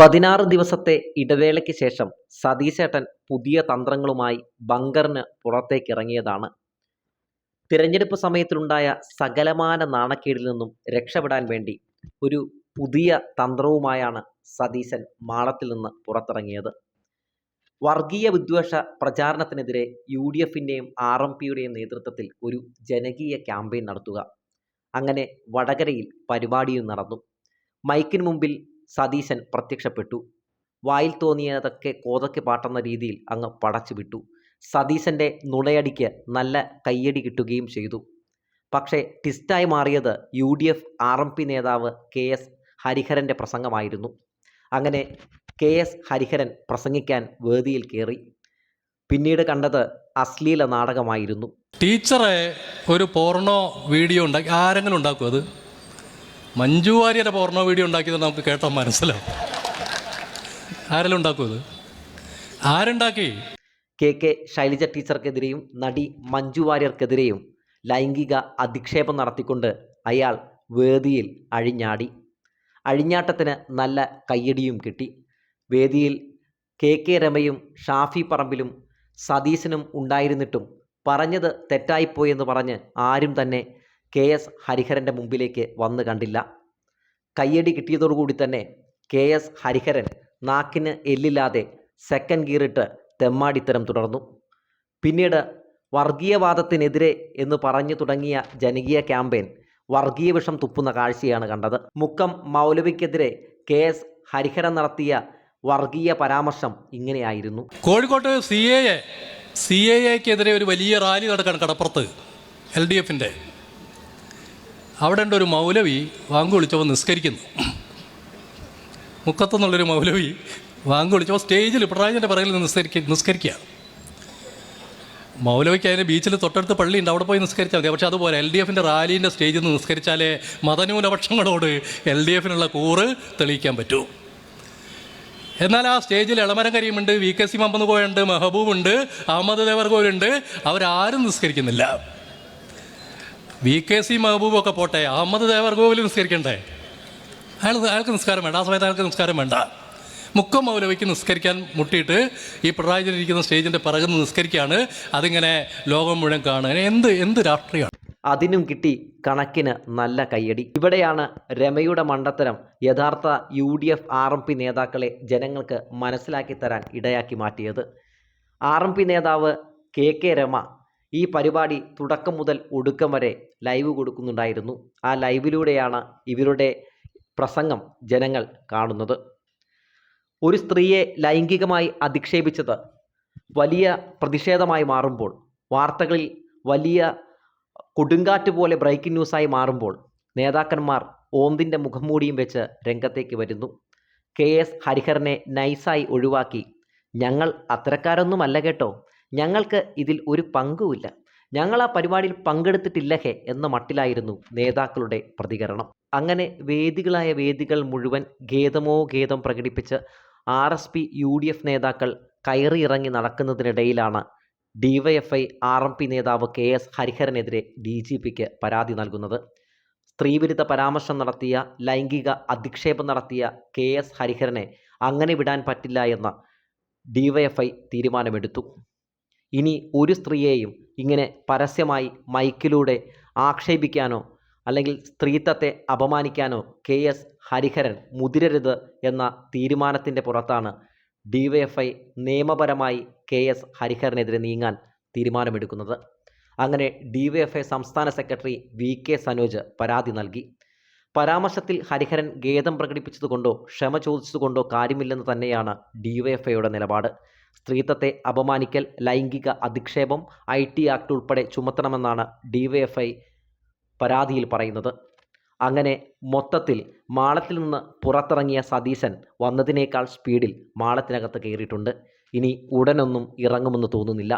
പതിനാറ് ദിവസത്തെ ഇടവേളയ്ക്ക് ശേഷം സതീശേട്ടൻ പുതിയ തന്ത്രങ്ങളുമായി ബങ്കറിന് പുറത്തേക്കിറങ്ങിയതാണ്. തിരഞ്ഞെടുപ്പ് സമയത്തിലുണ്ടായ സകലമാന നാണക്കേടിൽ നിന്നും രക്ഷപ്പെടാൻ വേണ്ടി ഒരു പുതിയ തന്ത്രവുമായാണ് സതീശൻ മാളത്തിൽ നിന്ന് പുറത്തിറങ്ങിയത്. വർഗീയ വിദ്വേഷ പ്രചാരണത്തിനെതിരെ യു ഡി എഫിന്റെയും ആർ എം പിയുടെയും നേതൃത്വത്തിൽ ഒരു ജനകീയ ക്യാമ്പയിൻ നടത്തുക. അങ്ങനെ വടകരയിൽ പരിപാടിയും നടന്നു. മൈക്കിന് മുമ്പിൽ സതീശൻ പ്രത്യക്ഷപ്പെട്ടു. വായിൽ തോന്നിയതൊക്കെ കോതയ്ക്ക് പാട്ടുന്ന രീതിയിൽ അങ്ങ് പടച്ചു വിട്ടു. സതീശന്റെ നുണയടിക്ക് നല്ല കയ്യടി കിട്ടുകയും ചെയ്തു. പക്ഷേ ട്വിസ്റ്റായി മാറിയത് U D F R M P നേതാവ് കെ എസ് ഹരിഹരന്റെ പ്രസംഗമായിരുന്നു. അങ്ങനെ കെ എസ് ഹരിഹരൻ പ്രസംഗിക്കാൻ വേദിയിൽ കയറി. പിന്നീട് കണ്ടത് അശ്ലീല നാടകമായിരുന്നു. ടീച്ചറെ ഒരു പോർണോ വീഡിയോ ഉണ്ടാക്കി ആരെങ്കിലും ഉണ്ടാക്കും അത്? മഞ്ജു വാര്യരുടെ പോർണോ വീഡിയോ ഉണ്ടാക്കിയത് നമുക്ക് കേട്ടാൽ മനസ്സിലാവും. ആരെല്ലാം ഉണ്ടാക്കും അത്? ആരുണ്ടാക്കി? കെ കെ ശൈലജ ടീച്ചർക്കെതിരെയും നടി മഞ്ജു വാര്യർക്കെതിരെയും ലൈംഗിക അധിക്ഷേപം നടത്തിക്കൊണ്ട് അയാൾ വേദിയിൽ അഴിഞ്ഞാടി. അഴിഞ്ഞാട്ടത്തിന് നല്ല കയ്യടിയും കിട്ടി. വേദിയിൽ കെ കെ രമയും ഷാഫി പറമ്പിലും സതീശനും ഉണ്ടായിരുന്നിട്ടും പറഞ്ഞത് തെറ്റായിപ്പോയെന്ന് പറഞ്ഞ് ആരും തന്നെ കെ എസ് ഹരിഹരന്റെ മുമ്പിലേക്ക് വന്ന് കണ്ടില്ല. കയ്യടി കിട്ടിയതോടുകൂടി തന്നെ കെ എസ് ഹരിഹരൻ നാക്കിന് എല്ലില്ലാതെ സെക്കൻഡ് ഗിയറിട്ട് തെമ്മാടിത്തരം തുടർന്നു. പിന്നീട് വർഗീയവാദത്തിനെതിരെ എന്ന് പറഞ്ഞു തുടങ്ങിയ ജനകീയ ക്യാമ്പയിൻ വർഗീയ വിഷം തുപ്പുന്ന കാഴ്ചയാണ് കണ്ടത്. മുക്കം മൗലവിക്കെതിരെ കെ എസ് ഹരിഹരൻ നടത്തിയ വർഗീയ പരാമർശം ഇങ്ങനെയായിരുന്നു. കോഴിക്കോട്ട് സി എ സി എ എക്കെതിരെ ഒരു വലിയ റാലി നടക്കുകയാണ് കടപ്പുറത്ത് എൽ ഡി എഫിന്റെ അവിടെ ഒരു മൗലവി വാങ്ക് വിളിച്ചപ്പോൾ നിസ്കരിക്കുന്നു. മുക്കത്തുനിന്നുള്ളൊരു മൗലവി വാങ്ക് വിളിച്ചപ്പോൾ സ്റ്റേജിൽ പിണറായിന്റെ പിറകിൽ നിസ്കരിക്ക നിസ്കരിക്കുക മൗലവിക്ക് അതിന് ബീച്ചിൽ തൊട്ടടുത്ത് പള്ളിയുണ്ട് അവിടെ പോയി നിസ്കരിച്ചാൽ മതി. പക്ഷേ അതുപോലെ എൽ ഡി എഫിന്റെ റാലീന്റെ സ്റ്റേജിൽ നിന്ന് നിസ്കരിച്ചാലേ മതന്യൂനപക്ഷങ്ങളോട് എൽ ഡി എഫിനുള്ള കൂറ് തെളിയിക്കാൻ പറ്റൂ. എന്നാൽ ആ സ്റ്റേജിൽ ഇളമരം കരീമുണ്ട് വി കെ സി മമ്പന്ന് പോയുണ്ട് മെഹബൂബുണ്ട് അഹമ്മദ് ദേവർ ദേവർഗോരുണ്ട് അവരാരും നിസ്കരിക്കുന്നില്ല. വി കെ സി മഹബൂബൊക്കെ പോട്ടെ അഹമ്മദ് ദേവർഗോവിൽ നിസ്കരിക്കണ്ടേ? അയാൾ അയാൾക്ക് നിസ്കാരം വേണ്ട ആ സമയത്ത് അയാൾക്ക് നിസ്കാരം വേണ്ട. മുക്കം മൗലവിക്ക് നിസ്കരിക്കാൻ മുട്ടിയിട്ട് ഈ പിണറായി ഇരിക്കുന്ന സ്റ്റേജിന്റെ പിറകിൽ നിന്ന് നിസ്കരിക്കുകയാണ്. അതിങ്ങനെ ലോകം മുഴുവൻ കാണുക. എന്ത് എന്ത് രാഷ്ട്രീയമാണ്? അതിനും കിട്ടി കണക്കിന് നല്ല കയ്യടി. ഇവിടെയാണ് രമയുടെ മണ്ടത്തരം യഥാർത്ഥ U D F R M P നേതാക്കളെ ജനങ്ങൾക്ക് മനസ്സിലാക്കി തരാൻ ഇടയാക്കി മാറ്റിയത്. ആർ എം പി നേതാവ് കെ കെ രമ ഈ പരിപാടി തുടക്കം മുതൽ ഒടുക്കം വരെ ലൈവ് കൊടുക്കുന്നുണ്ടായിരുന്നു. ആ ലൈവിലൂടെയാണ് ഇവരുടെ പ്രസംഗം ജനങ്ങൾ കാണുന്നത്. ഒരു സ്ത്രീയെ ലൈംഗികമായി അധിക്ഷേപിച്ചത് വലിയ പ്രതിഷേധമായി മാറുമ്പോൾ വാർത്തകളിൽ വലിയ കൊടുങ്കാറ്റ് പോലെ ബ്രേക്കിംഗ് ന്യൂസായി മാറുമ്പോൾ നേതാക്കന്മാർ ഓന്തിന്റെ മുഖംമൂടിയും വെച്ച് രംഗത്തേക്ക് വരുന്നു. കെ എസ് ഹരിഹരനെ നൈസായി ഒഴിവാക്കി. ഞങ്ങൾ അത്തരക്കാരൊന്നുമല്ല കേട്ടോ. ഞങ്ങൾക്ക് ഇതിൽ ഒരു പങ്കുമില്ല. ഞങ്ങൾ ആ പരിപാടിയിൽ പങ്കെടുത്തിട്ടില്ല ഹേ എന്ന മട്ടിലായിരുന്നു നേതാക്കളുടെ പ്രതികരണം. അങ്ങനെ വേദികളായ വേദികൾ മുഴുവൻ ഖേദമോ ഖേദം പ്രകടിപ്പിച്ച് R S P U D F നേതാക്കൾ കയറിയിറങ്ങി നടക്കുന്നതിനിടയിലാണ് ഡിവൈഎഫ്ഐ ആർ എം പി നേതാവ് കെ എസ് ഹരിഹരനെതിരെ ഡി ജി പിക്ക് പരാതി നൽകുന്നത്. സ്ത്രീവിരുദ്ധ പരാമർശം നടത്തിയ ലൈംഗിക അധിക്ഷേപം നടത്തിയ കെ എസ് ഹരിഹരനെ അങ്ങനെ വിടാൻ പറ്റില്ല എന്ന ഡിവൈഎഫ്ഐ തീരുമാനമെടുത്തു. ഇനി ഒരു സ്ത്രീയെയും ഇങ്ങനെ പരസ്യമായി മൈക്കിലൂടെ ആക്ഷേപിക്കാനോ അല്ലെങ്കിൽ സ്ത്രീത്വത്തെ അപമാനിക്കാനോ കെ എസ് ഹരിഹരൻ മുതിരരുത് എന്ന തീരുമാനത്തിന്റെ പുറത്താണ് ഡിവൈഎഫ്ഐ നിയമപരമായി കെ എസ് ഹരിഹരനെതിരെ നീങ്ങാൻ തീരുമാനമെടുക്കുന്നത്. അങ്ങനെ ഡിവൈഎഫ്ഐ സംസ്ഥാന സെക്രട്ടറി വി കെ സനോജ് പരാതി നൽകി. പരാമർശത്തിൽ ഹരിഹരൻ ഖേദം പ്രകടിപ്പിച്ചതുകൊണ്ടോ ക്ഷമ ചോദിച്ചതുകൊണ്ടോ കാര്യമില്ലെന്ന് തന്നെയാണ് ഡിവൈഎഫ്ഐയുടെ നിലപാട്. സ്ത്രീത്വത്തെ അപമാനിക്കൽ ലൈംഗിക അധിക്ഷേപം ഐ ടി ആക്ട് ഉൾപ്പെടെ ചുമത്തണമെന്നാണ് ഡിവൈഎഫ്ഐ പരാതിയിൽ പറയുന്നത്. അങ്ങനെ മൊത്തത്തിൽ മാളത്തിൽ നിന്ന് പുറത്തിറങ്ങിയ സതീശൻ വന്നതിനേക്കാൾ സ്പീഡിൽ മാളത്തിനകത്ത് കയറിയിട്ടുണ്ട്. ഇനി ഉടനൊന്നും ഇറങ്ങുമെന്ന് തോന്നുന്നില്ല.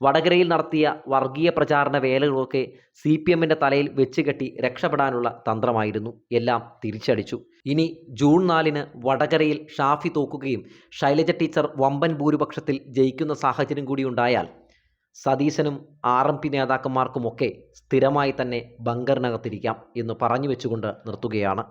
വടകരയിൽ നടത്തിയ വർഗീയ പ്രചാരണ വേലകളൊക്കെ സി പി എമ്മിന്റെ തലയിൽ വെച്ചുകെട്ടി രക്ഷപ്പെടാനുള്ള തന്ത്രമായിരുന്നു. എല്ലാം തിരിച്ചടിച്ചു. ഇനി ജൂൺ നാലിന് വടകരയിൽ ഷാഫി തോക്കുകയും ശൈലജ ടീച്ചർ വമ്പൻ ഭൂരിപക്ഷത്തിൽ ജയിക്കുന്ന സാഹചര്യം കൂടി ഉണ്ടായാൽ സതീശനും ആർ എം പി നേതാക്കന്മാർക്കുമൊക്കെ സ്ഥിരമായി തന്നെ ബങ്കറിനകത്തിരിക്കാം എന്ന് പറഞ്ഞു വെച്ചുകൊണ്ട് നിർത്തുകയാണ്.